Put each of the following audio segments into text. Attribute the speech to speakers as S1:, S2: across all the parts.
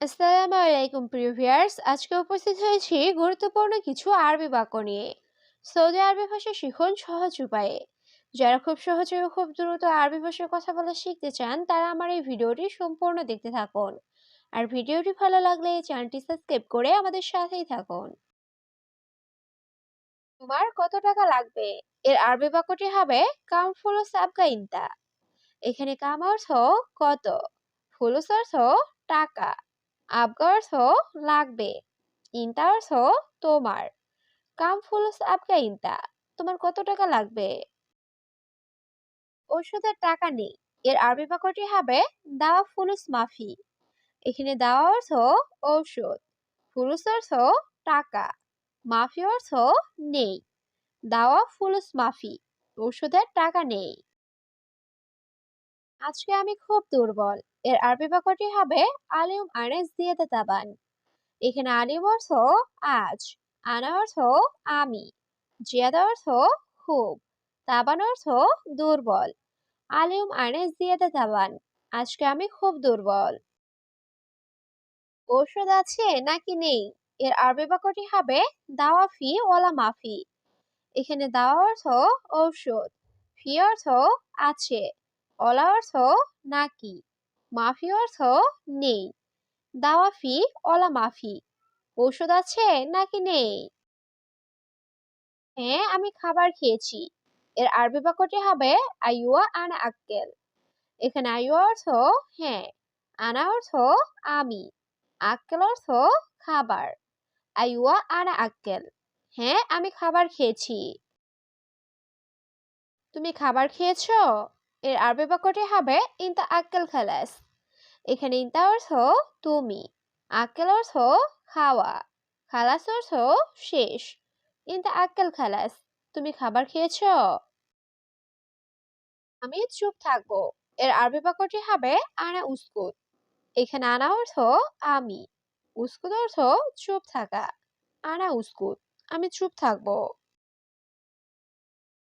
S1: আসসালামু আলাইকুম, প্রিয় ভিউয়ার্স। আজকে উপস্থিত হয়েছি গুরুত্বপূর্ণ কিছু আরবি বাক্য নিয়ে। সৌদি আরবি ভাষা শিখুন সহজ উপায়ে। যারা খুব সহজে ও খুব দ্রুত আরবি ভাষায় কথা বলা শিখতে চান, তারা আমার এই ভিডিওটি সম্পূর্ণ দেখতে থাকুন। আর ভিডিওটি ভালো লাগলে এই চ্যানেলটি সাবস্ক্রাইব করে আমাদের সাথেই থাকুন। তোমার কত টাকা লাগবে? এর আরবি বাক্যটি হবে, কাম আবগা ইনতা। এখানে কাম অর্থ কত? ফুলুস অর্থ টাকা। আবগা অর্থ লাগবে ইনতা অর্থ তোমার। কাম ফুলুস আবগা ইনতা তোমার কত টাকা লাগবে? ওষুধের টাকা নেই, এর আরবি বাক্যটি হবে দাওয়া ফুলুস মাফি। এখানে দাওয়া অর্থ ঔষধ ফুলুস অর্থ টাকা মাফি অর্থ নেই, দাওয়া ফুলুস মাফি, ওষুধের টাকা নেই। আজকে আমি খুব দুর্বল। এর আরবি বাক্যটি হবে আলিম আনেস দিয়ে তাবান। এখানে আলিম অর্থ আজ, আনা অর্থ আমি, জিয়াদা অর্থ খুব, তাবান অর্থ দুর্বল। আলিম আনেস দিয়ে তাবান, আজকে আমি খুব দুর্বল। ঔষধ আছে নাকি নেই? এর আরবি বাক্যটি হবে দাওয়া ফি ওয়ালা মাফি। এখানে দাওয়া অর্থ ঔষধ, ফি অর্থ আছে। অলা অর্থ নাকি? মাফি অর্থ নেই। দাওয়া ফি অলা মাফি। ঔষধ আছে নাকি নেই? হ্যাঁ আমি খাবার খেয়েছি। এর আরবি বাক্যটি হবে আইয়ুয়া আনা আক্কেল। এখানে আইয়ুয়া অর্থ হ্যাঁ আনা অর্থ আমি, আক্কেল অর্থ খাবার। আইয়ুয়া আনা আক্কেল। হ্যাঁ আমি খাবার খেয়েছি। তুমি খাবার খেয়েছো? এর আরবি বাক্যটি হবে ইনতা আক্কেল খালাস এখানে ইনতা অর্থ তুমি আক্কেল অর্থ খাওয়া খালাস অর্থ শেষ ইনতা আক্কেল খালাস তুমি খাবার খেয়েছো আমি চুপ থাকব এর আরবি বাক্যটি হবে আনা উস্কুত এখানে আনা অর্থ আমি উস্কুত অর্থ চুপ থাকা আনা উস্কুত আমি চুপ থাকব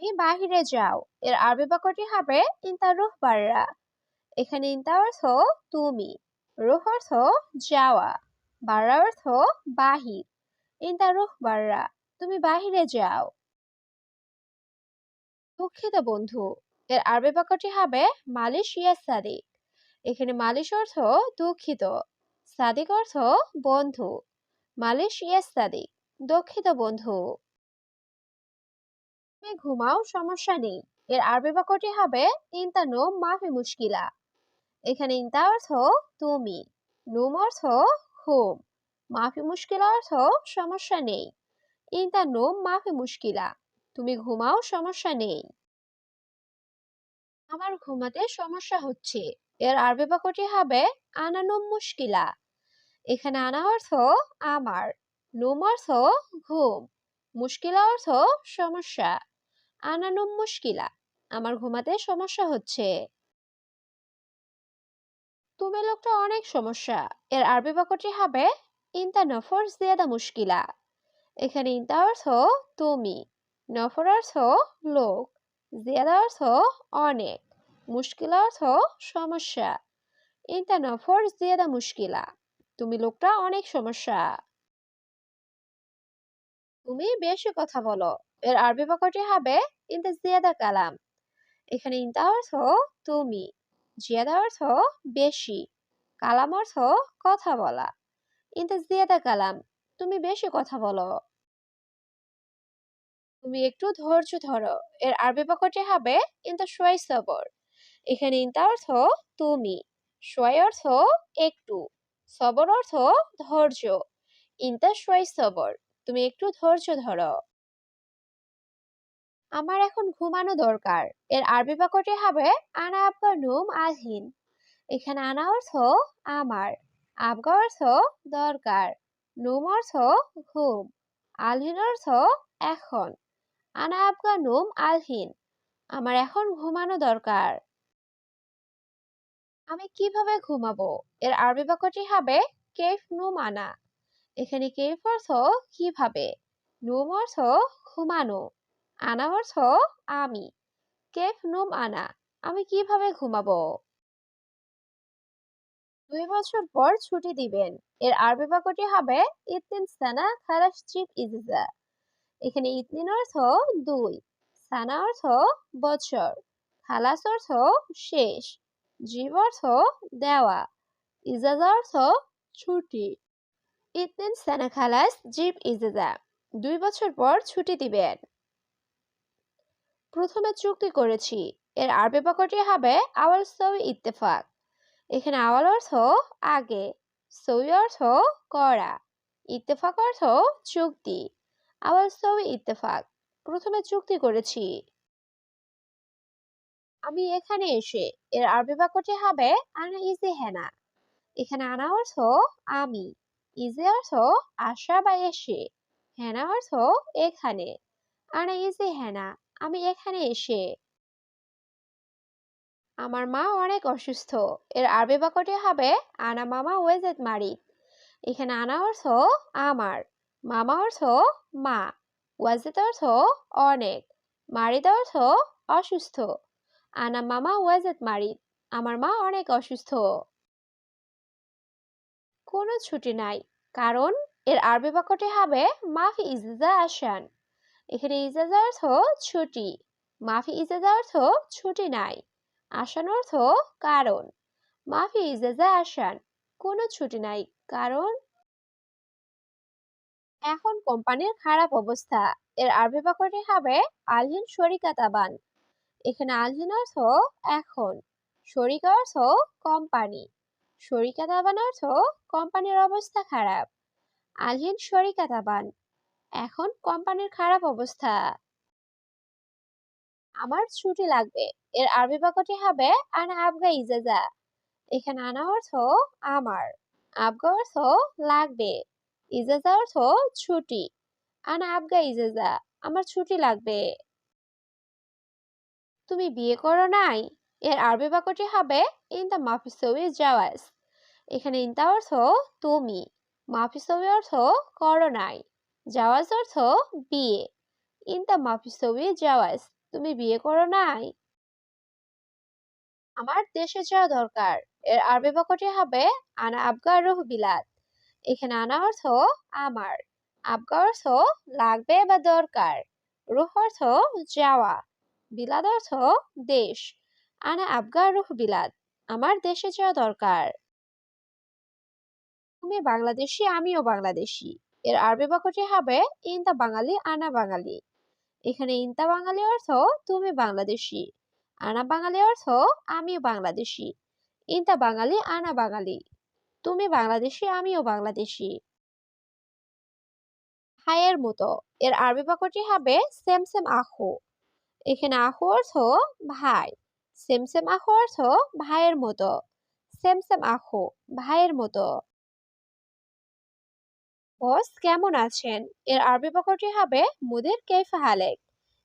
S1: তুমি বাহিরে যাও। এর আরবি বাক্যটি হবে ইনতা রুহ বাররা। এখানে ইনতা অর্থ তুমি। রুহ অর্থ যাওয়া। বাররা অর্থ বাহির। ইনতা রুহ বাররা, তুমি বাহিরে যাও। দুঃখিত বন্ধু, এর আরবি বাক্যটি হবে মালিশ ইয়া সাদিক। এখানে মালিশ অর্থ দুঃখিত, সাদিক অর্থ বন্ধু। মালিশ ইয়া সাদিক, দুঃখিত বন্ধু। ঘুমাও, সমস্যা নেই। এর আরবি বাক্যটি হবে ইনতা নোম মাফি মুশকিলা। এখানে ইনতা অর্থ তুমি, নুম অর্থ ঘুম মাফি মুশকিলা অর্থ সমস্যা নেই। ইনতা নোম মাফি মুশকিলা, তুমি ঘুমাও, সমস্যা নেই। আমার ঘুমাতে সমস্যা হচ্ছে। এর আরবি বাক্যটি হবে আনা নুম মুশকিলা। এখানে আনা অর্থ আমার, নুম অর্থ ঘুম, মুশকিলা অর্থ সমস্যা। আনানুম মুশকিলা। আমার ঘুমাতে সমস্যা হচ্ছে। তুমি লোকটা অনেক সমস্যা। এর আরবি বাক্যটি হবে, ইনতা নফর জিয়াদা মুশকিলা। এখানে ইনতা অর্থ তুমি, নফর অর্থ লোক, জিয়াদা অর্থ অনেক, মুশকিলা অর্থ সমস্যা। ইনতা নফর জিয়াদা মুশকিলা। তুমি লোকটা অনেক সমস্যা। তুমি বেশি কথা বলো। এর আরবি বাক্যটি হবে ইনতা জিয়াদা কালাম এখানে ইনতা অর্থ তুমি জিয়াদা অর্থ বেশি কালাম অর্থ কথা বলা ইনতা জিয়াদা কালাম তুমি বেশি কথা বলো তুমি একটু ধৈর্য ধরো এর আরবি বাক্যটি হবে ইনতা সোয়াই সবর এখানে ইনতা অর্থ তুমি সোয়াই অর্থ একটু সবর অর্থ ধৈর্য ইনতা সোয়াই সবর তুমি একটু ধৈর্য ধরো আমার এখন ঘুমানো দরকার। এর আরবি বাক্যটি হবে, আনা আবগা নুম আলহিন। এখানে আনা অর্থ আমার। আবগা অর্থ দরকার। নুম অর্থ ঘুম। আলহিন অর্থ এখন। আনা আবগা নুম আলহিন। আমার এখন ঘুমানো দরকার। আমি কীভাবে ঘুমাবো? এর আরবি বাক্যটি হবে, কেফ নুম আনা। এখানে কেফ অর্থ কীভাবে? নুম অর্থ ঘুমানো। আনা অর্থ আমি। কেফ নুম আনা, আমি কীভাবে ঘুমাবো? দুই বছর পর ছুটি দিবেন। এর আরবি বাক্যটি হবে, ইতিন সানা খালাস চিপ ইজিজা। এখানে ইতনিন অর্থ দুই, সানা অর্থ বছর, খালাস অর্থ শেষ, জীব অর্থ দেওয়া, ইজাজা অর্থ ছুটি। ইতনিন সানা খালাস জিপ ইজাজা। দুই বছর পর ছুটি দিবেন। প্রথমে চুক্তি করেছি। এর আরবি বাক্যটি হবে আওয়াল সই ইত্তেফাক। এখানে আওয়াল অর্থ আগে, সই অর্থ করা, ইত্তেফাক অর্থ চুক্তি, আওয়াল সই ইত্তেফাক। প্রথমে চুক্তি করেছি। আমি এখানে এসে, এর আরবি বাক্যটি হবে আনা ইজি হেনা। এখানে আনা অর্থ আমি, ইজি অর্থ আসা বা এসে, হেনা অর্থ এখানে, আনা ইজি হেনা। আমি এখানে এসে আমার মা অনেক অসুস্থ। এর আরবি বাক্যটি হবে, আনা মামা ওয়েজেদ মারিদ এখানে আনা অর্থ আমার। মামা অর্থ মা। ওয়াজেদ অর্থ অনেক। মারিদ অর্থ অসুস্থ। আনা মামা ওয়াজেদ মারিদ আমার মা অনেক অসুস্থ। কোনো ছুটি নাই, কারণ এর আরবি বাক্যটি হবে, মাফি ইজাজা আসান এখানে ইজাজা অর্থ ছুটি, মাফি ইজাজা অর্থ ছুটি নাই, আসান অর্থ কারণ, মাফি ইজাজা আসান, কোনো ছুটি নাই, কারণ এখন কোম্পানির খারাপ অবস্থা, এর আরবি বাক্যটি হবে আলহিন শরিকাতাবান এখানে আলহিন অর্থ এখন, শরিকা অর্থ কোম্পানি শরিকাতাবান অর্থ কোম্পানির অবস্থা খারাপ, আলহিন শরিকা তাবান এখন কোম্পানির খারাপ অবস্থা। আমার ছুটি লাগবে। এর আরবি বাক্যটি হবে, আনা আবগা ইজাজা। এখানে আনা অর্থ, আমার। আবগা অর্থ, লাগবে। ইজাজা অর্থ, ছুটি। আনা আবগা ইজাজা। আমার ছুটি লাগবে। তুমি বিয়ে করো নাই? এর আরবি বাক্যটি হবে ইনতা মাফিসবি জাওয়াজ। এখানে ইনতা অর্থ, তুমি। মাফিসবি অর্থ, করো নাই। জাওয়াজ অর্থ বিয়ে। ইনতা মাফিসবি জাওয়াজ তুমি বিয়ে করো নাই। আমার দেশে যাওয়া দরকার। এর আরবি বাক্যটি হবে, আনা আবগার রুহ বিলাদ। এখানে আনা অর্থ আমার। আবগা অর্থ লাগবে বা দরকার। রুহ অর্থ যাওয়া। বিলাদ অর্থ দেশ। আনা আবগার রুহ বিলাদ। আমার দেশে যাওয়া দরকার। তুমি বাংলাদেশি, আমিও বাংলাদেশি। এর আরবি বাক্যটি হবে ইনতা বাঙালি, আনা বাঙালি এখানে ইনতা বাঙালি অর্থ তুমি বাংলাদেশি আনা বাঙালি অর্থ আমিও বাংলাদেশি ইনতা বাঙালি, আনা বাঙালি তুমি বাংলাদেশি, আমিও বাংলাদেশি ভাইয়ের মতো এর আরবি বাক্যটি হবে সেম সেম আহু এখানে আহু অর্থ ভাই সেম সেম আহু অর্থ ভাইয়ের মতো সেম সেম আহু ভাইয়ের মতো বস, কেমন আছেন? এর আরবি বাক্যটি হবে মুদির কেফা হালেক।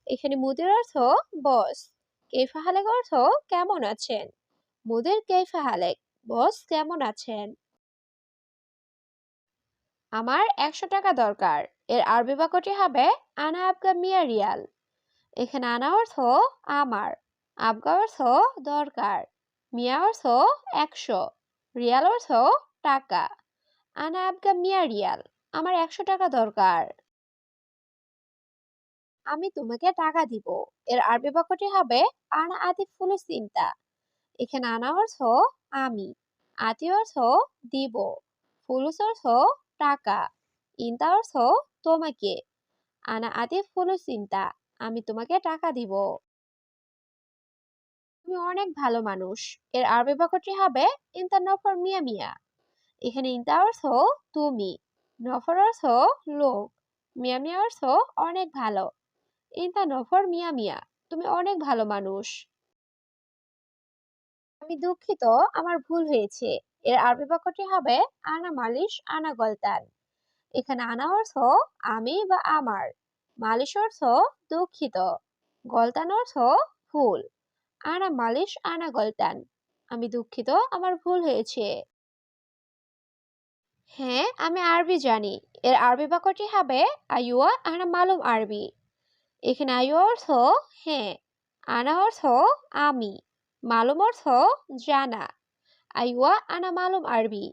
S1: এখানে মুদির অর্থ বস কেফা হালেক অর্থ কেমন আছেন? মুদির কেফা হালেক, বস, কেমন আছেন? আমার একশো টাকা দরকার। এর আরবি বাক্যটি হবে আনা আবগা মিয়া রিয়াল। এখানে আনা অর্থ আমার, আবগা অর্থ দরকার, মিয়া অর্থ একশো, রিয়াল অর্থ টাকা, আনা আবগা মিয়া রিয়াল। আমার একশো টাকা দরকার। আমি তোমাকে টাকা দিব। এর আরবি বাক্যটি হবে, আনা আতি ফুলু চিন্তা এখানে আনা অর্থ, আমি। আতি অর্থ, দিব। ফুলুস অর্থ, টাকা। ইন্তা অর্থ, তোমাকে। আনা আতি ফুলু চিন্তা আমি তোমাকে টাকা দিব। তুমি অনেক ভালো মানুষ। এর আরবি বাক্যটি হবে, ইন্তা নফর মিয়া মিয়া। এখানে ইন্তা অর্থ, তুমি। নফর অর্থ লোক। মিয়া মিয়া অনেক ভালো। ইন্তা নফর মিয়া মিয়া, তুমি অনেক ভালো মানুষ। আমি দুঃখিত, আমার ভুল হয়েছে। এর আরবি বাক্যটি হবে, আনা মালিশ, আনা গলতান। এখানে আনা অর্থ, আমি বা আমার। মালিশ অর্থ, দুঃখিত। গলতান অর্থ, ভুল। আনা মালিশ, আনা গলতান। আমি দুঃখিত, আমার ভুল হয়েছে। হ্যাঁ আমি আরবি জানি। এর আরবি বাক্যটি হবে আইয়া আনা মালুম আরবি। এখানে আয়ু অর্থ হ্যাঁ আনা অর্থ আমি, মালুম অর্থ জানা। আইওয়া আনা মালুম আরবি।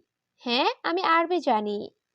S1: হ্যাঁ আমি আরবি জানি।